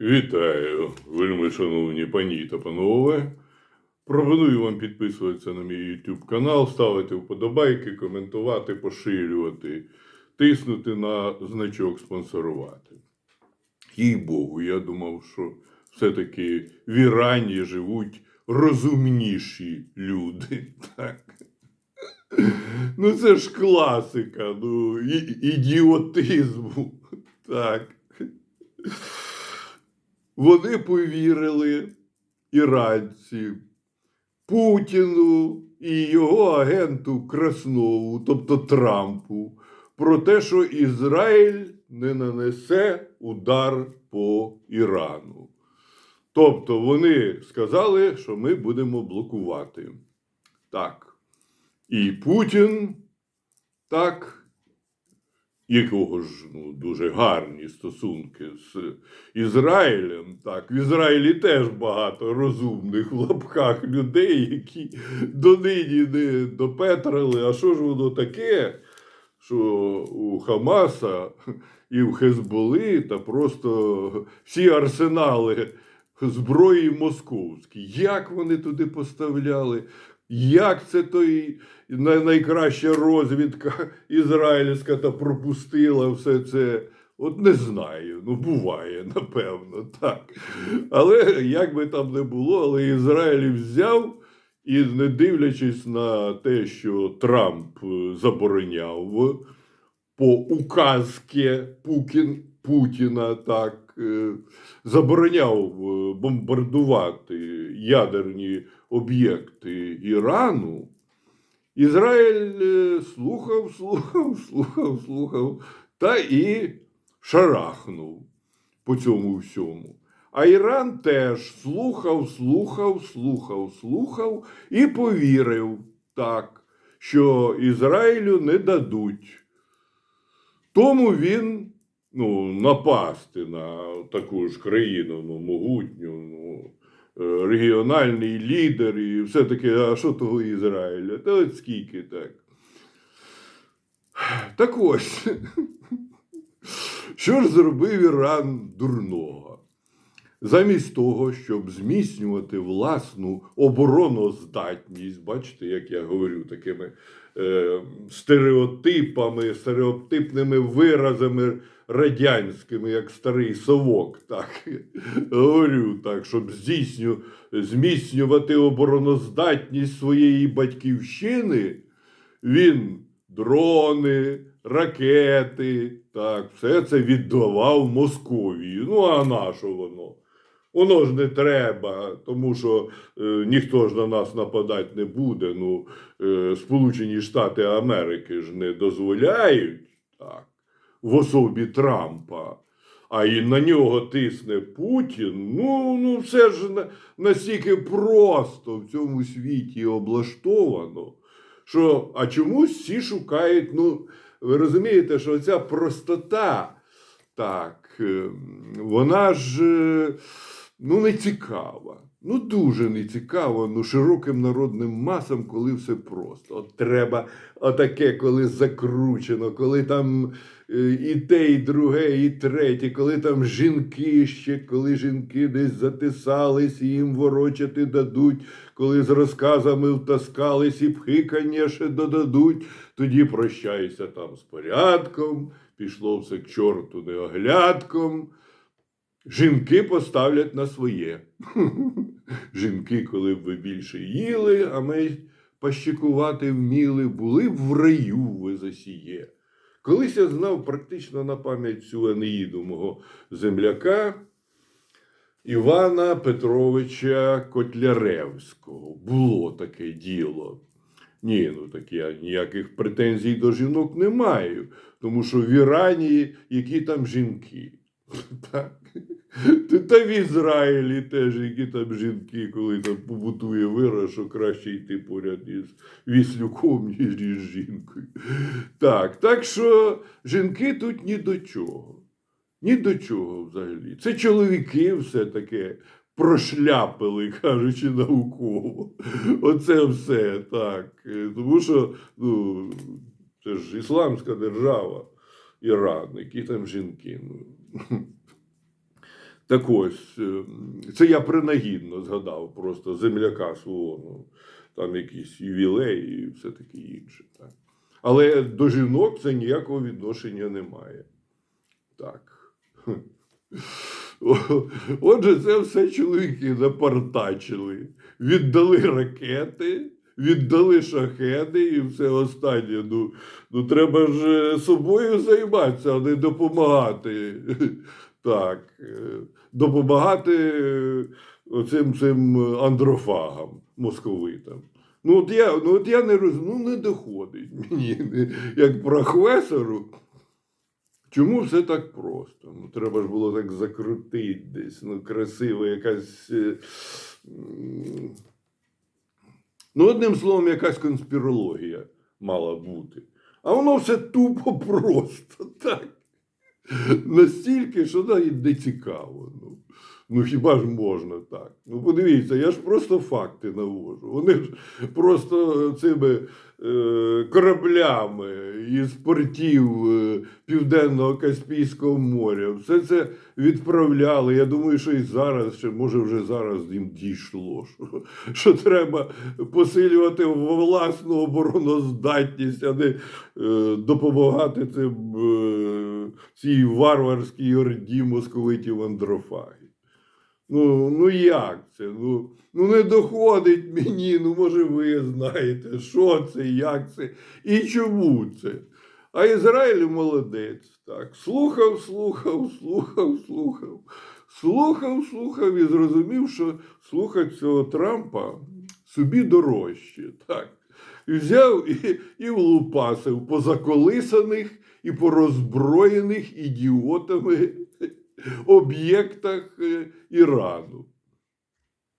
Вітаю, вельми шановні пані та панове. Пропоную вам підписуватися на мій YouTube канал, ставити вподобайки, коментувати, поширювати, тиснути на значок спонсорувати. Їй Богу, я думав, що все-таки в Ірані живуть розумніші люди. Так. Ну, це ж класика, ну, ідіотизму. Так. Вони повірили іранці Путіну і його агенту Краснову, тобто Трампу, про те, що Ізраїль не нанесе удар по Ірану. Тобто вони сказали, що ми будемо блокувати. Так. І Путін так якого ж ну, дуже гарні стосунки з Ізраїлем. Так, в Ізраїлі теж багато розумних в лапках людей, які донині не допетрили. А що ж воно таке, що у Хамаса і в Хезболи та просто всі арсенали зброї московські. Як вони туди поставляли? Як це той найкраща розвідка ізраїльська та пропустила все це? От не знаю. Ну, буває, напевно, так. Але як би там не було, але Ізраїль взяв і, не дивлячись на те, що Трамп е, забороняв по указці Пукін, Путіна, так, забороняв е, бомбардувати ядерні об'єкти Ірану, Ізраїль е, слухав, слухав, слухав, слухав та і шарахнув по цьому всьому. А Іран теж слухав, слухав, слухав, слухав і повірив так, що Ізраїлю не дадуть. Тому він ну, напасти на таку ж країну, ну, могутню, ну, е, регіональний лідер і все таке, а що того Ізраїля? Та от скільки так. Так ось, що ж зробив Іран дурного? Замість того, щоб зміцнювати власну обороноздатність, бачите, як я говорю такими е, стереотипами, стереотипними виразами радянськими, як старий совок, так говорю так, щоб здійсню, зміцнювати обороноздатність своєї батьківщини, він дрони, ракети, так, все це віддавав Московії. Ну, а на що воно? Воно ж не треба, тому що е, ніхто ж на нас нападати не буде. Ну, е, Сполучені Штати Америки ж не дозволяють так, в особі Трампа. А і на нього тисне Путін. Ну, ну все ж настільки просто в цьому світі облаштовано, що а чомусь всі шукають. Ну, ви розумієте, що ця простота, так, е, вона ж е, ну, не цікава. Ну, дуже не цікаво, ну, широким народним масам, коли все просто. От треба отаке, коли закручено, коли там е, і те, і друге, і третє, коли там жінки ще, коли жінки десь затисались, і їм ворочати дадуть, коли з розказами втаскались і пхикання ще додадуть, тоді прощайся там з порядком, пішло все к чорту неоглядком. Жінки поставлять на своє. Жінки, коли б ви більше їли, а ми пощикувати вміли, були б в раю ви засіє. Колись я знав практично на пам'ять цю Енеїду мого земляка Івана Петровича Котляревського. Було таке діло. Ні, ну так я ніяких претензій до жінок не маю, тому що в Ірані які там жінки. Так. Та- в Ізраїлі теж, які там жінки, коли там побутує вираз, що краще йти поряд із віслюком, ніж із жінкою. Так, так що жінки тут ні до чого. Ні до чого взагалі. Це чоловіки все таке прошляпили, кажучи науково. Оце все так. Тому що ну, це ж ісламська держава, Іран, які там жінки. Ну. Так ось, е, це я принагідно згадав просто земляка свого, ну, там якісь ювілеї і все таке інше. Так. Але до жінок це ніякого відношення не має. Так. Отже, це все чоловіки напартачили. Віддали ракети, віддали шахеди і все останнє. Ну, ну треба ж е, собою займатися, а не допомагати. Так, е, допомагати е, оцим цим андрофагам московитам. Ну, от я, ну, от я не розумію, ну не доходить мені, як професору. Чому все так просто? Ну, треба ж було так закрутити десь, ну, красиво, якась. е, Ну, одним словом, якась конспірологія мала бути. А воно все тупо просто так. Настільки, що навіть не цікаво. Ну, хіба ж можна так? Ну, подивіться, я ж просто факти навожу. Вони ж просто цими е, кораблями із портів е, Південного Каспійського моря. Все це відправляли. Я думаю, що і зараз, ще, може, вже зараз їм дійшло, що, що треба посилювати власну обороноздатність, а не е, допомагати цим, е, цій варварській орді московитів андрофагів. Ну, ну як це? Ну, ну не доходить мені, ну може ви знаєте, що це, як це і чому це. А Ізраїль молодець. Так, слухав, слухав, слухав, слухав, слухав, слухав і зрозумів, що слухати цього Трампа собі дорожче. Так. Взяв і, і влупасив по заколисаних і по роззброєних ідіотами об'єктах е, Ірану.